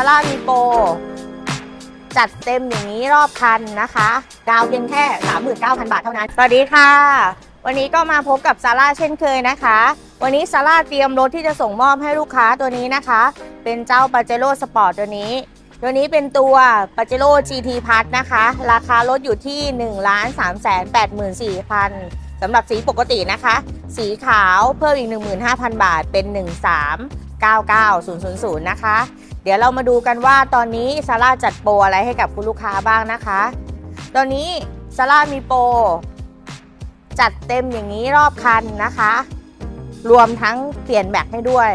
าร่ามีโปรจัดเต็มอย่างนี้รอบคันนะคะ ดาวเพียงแค่ 39,000 บาทเท่านั้น สวัสดีค่ะ วันนี้ก็มาพบกับซาร่าเช่นเคยนะคะ วันนี้ซาร่าเตรียมรถที่จะส่งมอบให้ลูกค้าตัวนี้นะคะ เป็นเจ้าปาเจโร่สปอร์ตตัวนี้ ตัวนี้เป็นตัวปาเจโร่ GT p a s นะคะ ราคารถอยู่ที่ 1 3 8 4 0 0 0 สำหรับสีปกตินะคะ สีขาวเพิ่มอีก 15,000 บาทเป็น 1399000 นะคะ เดี๋ยวเรามาดูกันว่าตอนนี้ซาร่าจัดโปรอะไรให้กับคุณลูกค้าบ้างนะคะ ตอนนี้ซาร่ามีโปรจัดเต็มอย่างนี้รอบคันนะคะ รวมทั้งเปลี่ยนแบตให้ด้วย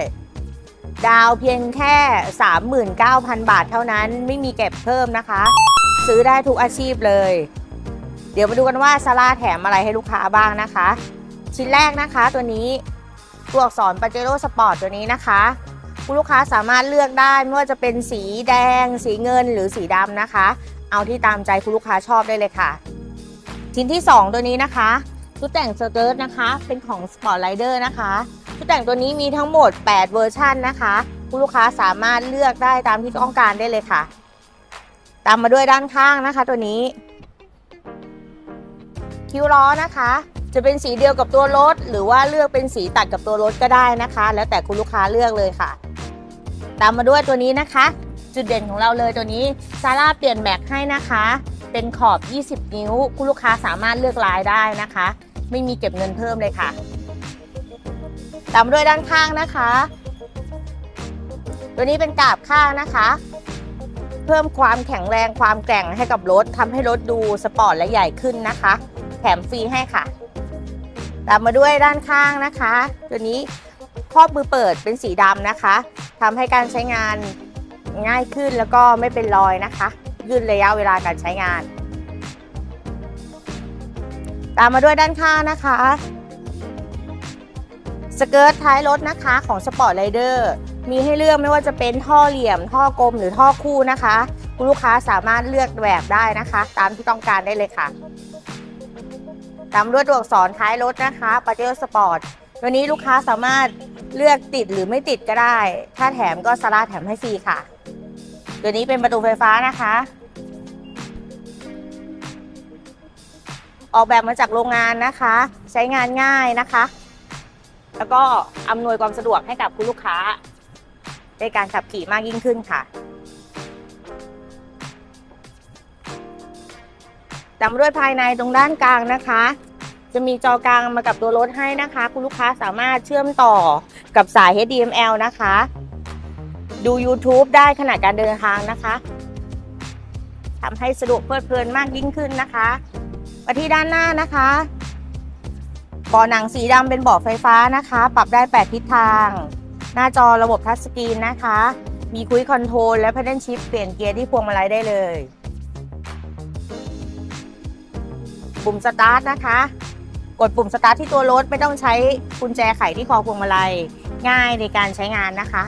ดาวเพียงแค่ 39,000 บาทเท่านั้นไม่มีเก็บเพิ่มนะคะ ซื้อได้ทุกอาชีพเลย เดี๋ยวมาดูกันว่าซาร่าแถมอะไรให้ลูกค้าบ้างนะคะ ชิ้นแรกนะคะตัวนี้ตัวอักษรปาเจโร่สปอร์ตตัวนี้นะคะคุณลูกค้าสามารถเลือกได้ไม่ว่าจะเป็นสีแดง สีเงินหรือสีดำนะคะ เอาที่ตามใจคุณลูกค้าชอบได้เลยค่ะ ชิ้นที่ 2 ตัวนี้นะคะชุดแต่งสเกิร์ตนะคะ เป็นของ Sport Rider นะคะชุดแต่งตัวนี้มีทั้งหมด 8 เวอร์ชันนะคะคุณลูกค้าสามารถเลือกได้ตามที่ต้องการได้เลยค่ะ ตามมาด้วยด้านข้างนะคะ ตัวนี้ คิ้วล้อนะคะ จะเป็นสีเดียวกับตัวรถ หรือว่าเลือกเป็นสีตัดกับตัวรถก็ได้นะคะ แล้วแต่คุณลูกค้าเลือกเลยค่ะ ตามมาด้วยตัวนี้นะคะ จุดเด่นของเราเลยตัวนี้ซาร่าเปลี่ยนแม็กให้นะคะ เป็นขอบ 20 นิ้ว คุณลูกค้าสามารถเลือกลายได้นะคะ ไม่มีเก็บเงินเพิ่มเลยค่ะ ตามด้วยด้านข้างนะคะ ตัวนี้เป็นกาบข้างนะคะเพิ่มความแข็งแรงความแกร่งให้กับรถทำให้รถดูสปอร์ตและใหญ่ขึ้นนะคะ แถมฟรีให้ค่ะ ตามมาด้วยด้านข้างนะคะ ตัวนี้ครอบมือเปิดเป็นสีดำนะคะทำให้การใช้งานง่ายขึ้นแล้วก็ไม่เป็นรอยนะคะ ยืดระยะเวลาการใช้งาน ตามมาด้วยด้านข้างนะคะสเกิร์ตท้ายรถนะคะของ Sport Rider มีให้เลือกไม่ว่าจะเป็นท่อเหลี่ยม ท่อกลมหรือท่อคู่นะคะ คุณลูกค้าสามารถเลือกแบบได้นะคะ ตามที่ต้องการได้เลยค่ะ ตามด้วยตัวอักษรท้ายรถนะคะปาเจโร่สปอร์ตตัวนี้ลูกค้าสามารถเลือกติดหรือไม่ติดก็ได้ ถ้าแถมก็ซาร่าแถมให้ฟรีค่ะ ตัวนี้เป็นประตูไฟฟ้านะคะ ออกแบบมาจากโรงงานนะคะ ใช้งานง่ายนะคะ แล้วก็อำนวยความสะดวกให้กับคุณลูกค้าในการขับขี่มากยิ่งขึ้นค่ะ ตามาด้วยภายในตรงด้านกลางนะคะ จะมีจอกลางมากับตัวรถให้นะคะ คุณลูกค้าสามารถเชื่อมต่อกับสาย HDML นะคะ ดู YouTube ได้ขณะการเดินทางนะคะทำให้สะดวกเพลิดเพลินมากยิ่งขึ้นนะคะมาที่ด้านหน้านะคะเบาะหนังสีดำเป็นเบาะไฟฟ้านะคะ ปรับได้ 8 ทิศทาง หน้าจอระบบทัชสกรีนนะคะ มีคุยคอนโทรลและ Paddle Shift เปลี่ยนเกียร์ที่พวงมาลัยได้เลย ปุ่มสตาร์ทนะคะ กดปุ่มสตาร์ทที่ตัวรถไม่ต้องใช้กุญแจไขที่คอพวงมาลัย ง่ายในการใช้งานนะคะ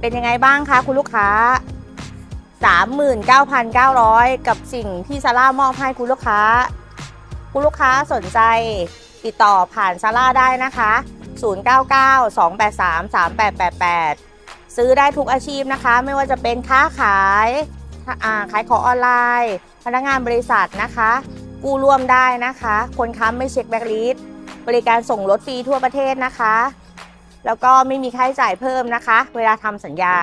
เป็นยังไงบ้างคะคุณลูกค้า 39,900 กับสิ่งที่ซาร่ามอบให้คุณลูกค้า คุณลูกค้าสนใจติดต่อผ่านซาร่าได้นะคะ 099-283-3888 ซื้อได้ทุกอาชีพนะคะ ไม่ว่าจะเป็นค้าขาย ขายของออนไลน์ พนักงานบริษัทนะคะ กู้ร่วมได้นะคะ คนค้ำไม่เช็คแบ็กลิสบริการส่งรถฟรีทั่วประเทศนะคะ แล้วก็ไม่มีค่าใช้จ่ายเพิ่มนะคะ เวลาทำสัญญา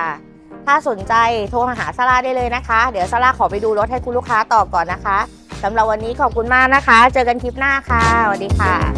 ถ้าสนใจโทรมาหาซาร่าได้เลยนะคะ เดี๋ยวซาร่าขอไปดูรถให้คุณลูกค้าต่อก่อนนะคะสำหรับวันนี้ขอบคุณมากนะคะ เจอกันคลิปหน้าค่ะสวัสดีค่ะ